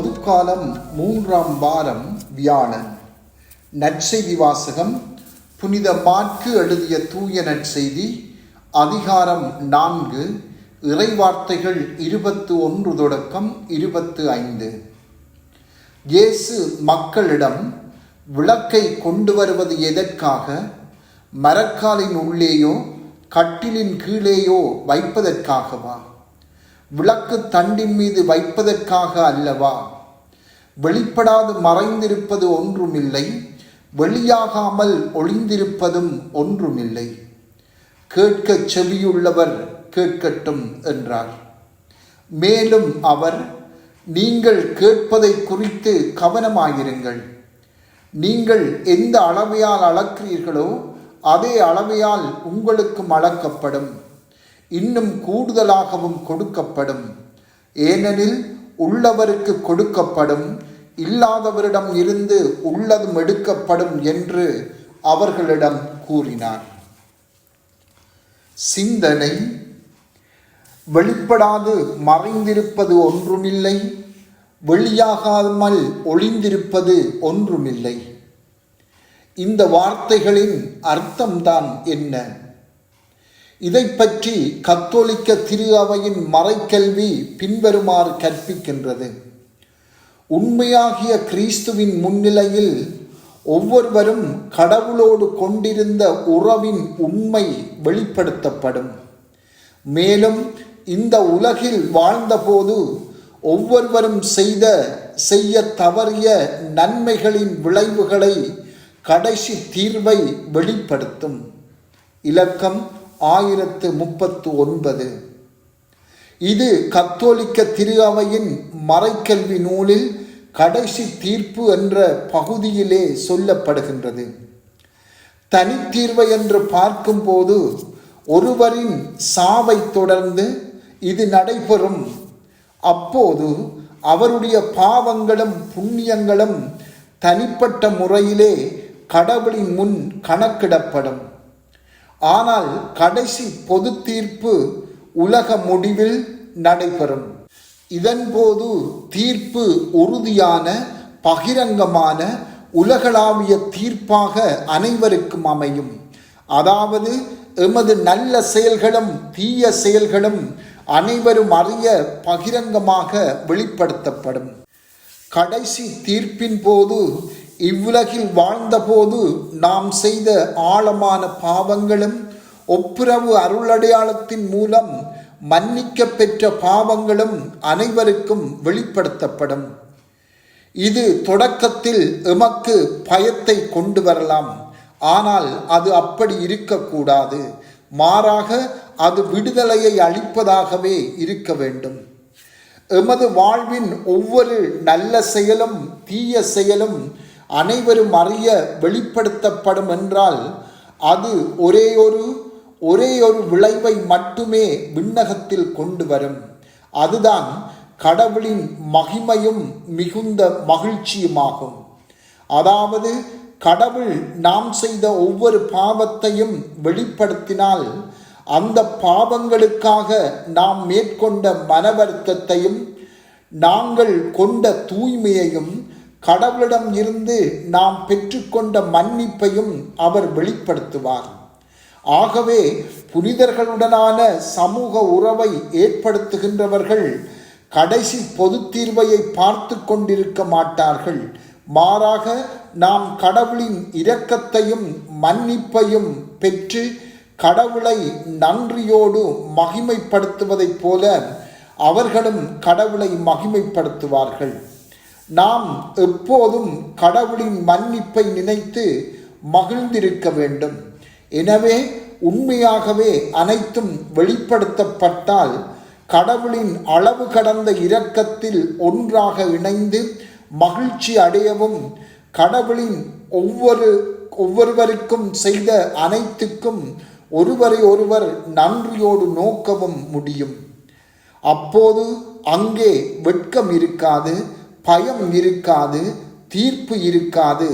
பொதுக்காலம் மூன்றாம் வாரம் வியாழன் நற்செய்தி வாசகம் புனித மாற்கு எழுதிய தூய நற்செய்தி அதிகாரம் நான்கு இறைவார்த்தைகள் இருபத்து ஒன்று தொடக்கம் இருபத்து ஐந்து. இயேசு மக்களிடம் விளக்கை கொண்டு வருவது எதற்காக? மரக்காலின் உள்ளேயோ கட்டிலின் கீழேயோ வைப்பதற்காகவா? விளக்கு தண்டின் மீது வைப்பதற்காக அல்லவா? வெளிப்படாது மறைந்திருப்பது ஒன்றுமில்லை வெளியாகாமல் ஒளிந்திருப்பதும் ஒன்றுமில்லை. கேட்கச் செவியுள்ளவர் கேட்கட்டும் என்றார். மேலும் அவர் நீங்கள் கேட்பதை குறித்து கவனமாயிருங்கள். நீங்கள் எந்த அளவையால் அளக்கிறீர்களோ அதே அளவையால் உங்களுக்கும் அளக்கப்படும். இன்னும் கூடுதலாகவும் கொடுக்கப்படும். ஏனெனில் உள்ளவருக்கு கொடுக்கப்படும் இல்லாதவரிடம் இருந்து உள்ளதும் எடுக்கப்படும் என்று அவர்களிடம் கூறினார். சிந்தனை வெளிப்படாது மறைந்திருப்பது ஒன்றுமில்லை வெளியாகாமல் ஒளிந்திருப்பது ஒன்றுமில்லை. இந்த வார்த்தைகளின் அர்த்தம்தான் என்ன? இதை பற்றி கத்தோலிக்க திரு அவையின் மறைக்கல்வி பின்வருமாறு கற்பிக்கின்றது. உண்மையாகிய கிறிஸ்துவின் முன்னிலையில் ஒவ்வொருவரும் கடவுளோடு கொண்டிருந்த உறவின் உண்மை வெளிப்படுத்தப்படும். மேலும் இந்த உலகில் வாழ்ந்தபோது ஒவ்வொருவரும் செய்த செய்ய தவறிய நன்மைகளின் விளைவுகளை கடைசி தீர்வை வெளிப்படுத்தும். இலக்கம் ஆயிரத்து முப்பத்து ஒன்பது. இது கத்தோலிக்க திரு அவையின் மறைக்கல்வி நூலில் கடைசி தீர்ப்பு என்ற பகுதியிலே சொல்லப்படுகின்றது. தனித்தீர்வை என்று பார்க்கும்போது ஒருவரின் சாவை தொடர்ந்து இது நடைபெறும். அப்போது அவருடைய பாவங்களும் புண்ணியங்களும் தனிப்பட்ட முறையிலே கடவுளின் முன் கணக்கிடப்படும். ஆனால் கடைசி பொது தீர்ப்பு உலக முடிவில் நடைபெறும். இதன்போது தீர்ப்பு உறுதியான பகிரங்கமான உலகளாவிய தீர்ப்பாக அனைவருக்கும் அமையும். அதாவது எமது நல்ல செயல்களும் தீய செயல்களும் அனைவரும் அறிய பகிரங்கமாக வெளிப்படுத்தப்படும். கடைசி தீர்ப்பின் போது இவ்வுலகில் வாழ்ந்தபோது நாம் செய்த ஆழமான பாவங்களும் ஒப்புரவு அருளடையாளத்தின் மூலம் மன்னிக்க பெற்ற பாவங்களும் அனைவருக்கும் வெளிப்படுத்தப்படும். இது தொடக்கத்தில் எமக்கு பயத்தை கொண்டு வரலாம். ஆனால் அது அப்படி இருக்கக்கூடாது. மாறாக அது விடுதலையை அளிப்பதாகவே இருக்க வேண்டும். எமது வாழ்வின் ஒவ்வொரு நல்ல செயலும் தீய செயலும் அனைவரும் அறிய வெளிப்படுத்தப்படும் என்றால் அது ஒரே ஒரு ஒரே ஒரு விளைவை மட்டுமே விண்ணகத்தில் கொண்டு வரும் அதுதான் கடவுளின் மகிமையும் மிகுந்த மகிழ்ச்சியுமாகும். அதாவது கடவுள் நாம் செய்த ஒவ்வொரு பாவத்தையும் வெளிப்படுத்தினால் அந்த பாவங்களுக்காக நாம் மேற்கொண்ட மன வருத்தத்தையும் நாங்கள் கொண்ட தூய்மையையும் கடவுளிடம் இருந்து நாம் பெற்றுக்கொண்ட மன்னிப்பையும் அவர் வெளிப்படுத்துவார். ஆகவே புனிதர்களுடனான சமூக உறவை ஏற்படுத்துகின்றவர்கள் கடைசி பொது தீர்வையை பார்த்து கொண்டிருக்க மாட்டார்கள். மாறாக நாம் கடவுளின் இரக்கத்தையும் மன்னிப்பையும் பெற்று கடவுளை நன்றியோடு மகிமைப்படுத்துவதைப் போல அவர்களும் கடவுளை மகிமைப்படுத்துவார்கள். நாம் எப்போதும் கடவுளின் மன்னிப்பை நினைத்து மகிழ்ந்திருக்க வேண்டும். எனவே உண்மையாகவே அனைத்தும் வெளிப்படுத்தப்பட்டால் கடவுளின் அளவு கடந்த இரக்கத்தில் ஒன்றாக இணைந்து மகிழ்ச்சி அடையவும் கடவுளின் ஒவ்வொரு ஒவ்வொருவருக்கும் செய்த அனைத்துக்கும் ஒருவரை ஒருவர் நன்றியோடு நோக்கவும் முடியும். அப்போது அங்கே வெட்கம் இருக்காது பயம் இருக்காது தீர்ப்பு இருக்காது.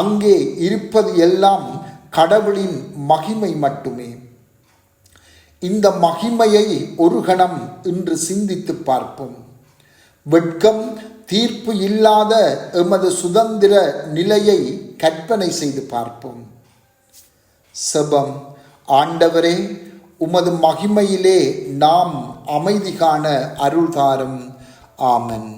அங்கே இருப்பது எல்லாம் கடவுளின் மகிமை மட்டுமே. இந்த மகிமையை ஒரு கணம் இன்று சிந்தித்து பார்ப்போம். வெட்கம் தீர்ப்பு இல்லாத எமது சுதந்திர நிலையை கற்பனை செய்து பார்ப்போம். செபம் ஆண்டவரே உமது மகிமையிலே நாம் அமைதி காண அருள்தாரும். ஆமன்.